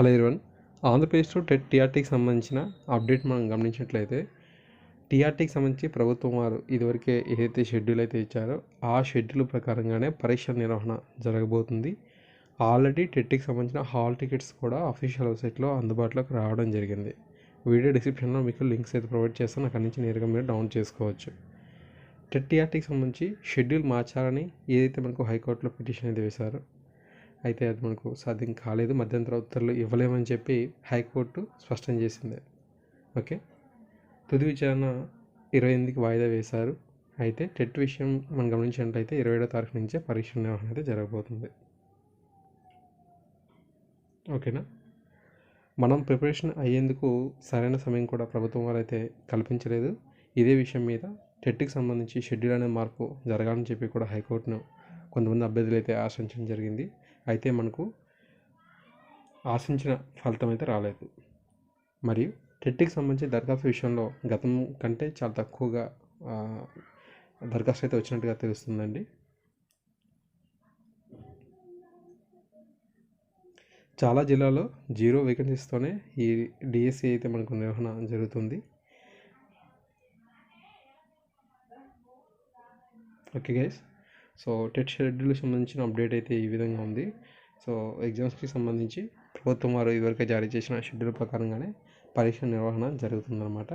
Hello ఇరవన్ ఆంధ్రప్రదేశ్లో TET టీఆర్టీకి సంబంధించిన update మనం గమనించినట్లయితే టీఆర్టీకి సంబంధించి ప్రభుత్వం వారు ఇదివరకే ఏదైతే షెడ్యూల్ అయితే ఇచ్చారో ఆ షెడ్యూల్ ప్రకారంగానే పరీక్షల నిర్వహణ జరగబోతుంది. ఆల్రెడీ టెట్కి సంబంధించిన హాల్ టికెట్స్ కూడా అఫీషియల్ వెబ్సైట్లో అందుబాటులోకి రావడం జరిగింది. వీడియో డిస్క్రిప్షన్లో మీకు లింక్స్ అయితే ప్రొవైడ్ చేస్తాను. అక్కడి నుంచి నేరుగా మీరు డౌన్ చేసుకోవచ్చు. టెట్ టీఆర్టీకి సంబంధించి షెడ్యూల్ మార్చాలని ఏదైతే మనకు హైకోర్టులో పిటిషన్ అయితే వేశారో అయితే అది మనకు సాధ్యం కాలేదు. మధ్యంతర ఉత్తర్వులు ఇవ్వలేమని చెప్పి హైకోర్టు స్పష్టం చేసింది. ఓకే? తుది విచారణ ఇరవై ఎనిమిదికి వాయిదా వేశారు. అయితే టెట్ విషయం మనం గమనించినట్లయితే ఇరవై ఏడో తారీఖు నుంచే పరీక్ష నిర్వహణ అయితే జరగబోతుంది. ఓకేనా? మనం ప్రిపరేషన్ అయ్యేందుకు సరైన సమయం కూడా ప్రభుత్వం వారు అయితే కల్పించలేదు. ఇదే విషయం మీద టెట్కి సంబంధించి షెడ్యూల్ అనే మార్పు జరగాలని చెప్పి కూడా హైకోర్టును కొంతమంది అభ్యర్థులు అయితే ఆశించడం జరిగింది. అయితే మనకు ఆశించిన ఫలితం అయితే రాలేదు. మరియు టెట్కి సంబంధించి దరఖాస్తు విషయంలో గతం కంటే చాలా తక్కువగా దరఖాస్తు అయితే వచ్చినట్టుగా తెలుస్తుందండి. చాలా జిల్లాలో జీరో వేకెన్సీస్తోనే ఈ డిఎస్సి అయితే మనకు నిర్వహణ జరుగుతుంది. Okay guys. So TET schedule సంబంధించిన అప్డేట్ అయితే ఈ విధంగా ఉంది. సో ఎగ్జామ్స్కి సంబంధించి ప్రభుత్వం వారు ఇదివరకే జారీ చేసిన షెడ్యూల్ ప్రకారంగానే పరీక్ష నిర్వహణ జరుగుతుందన్నమాట.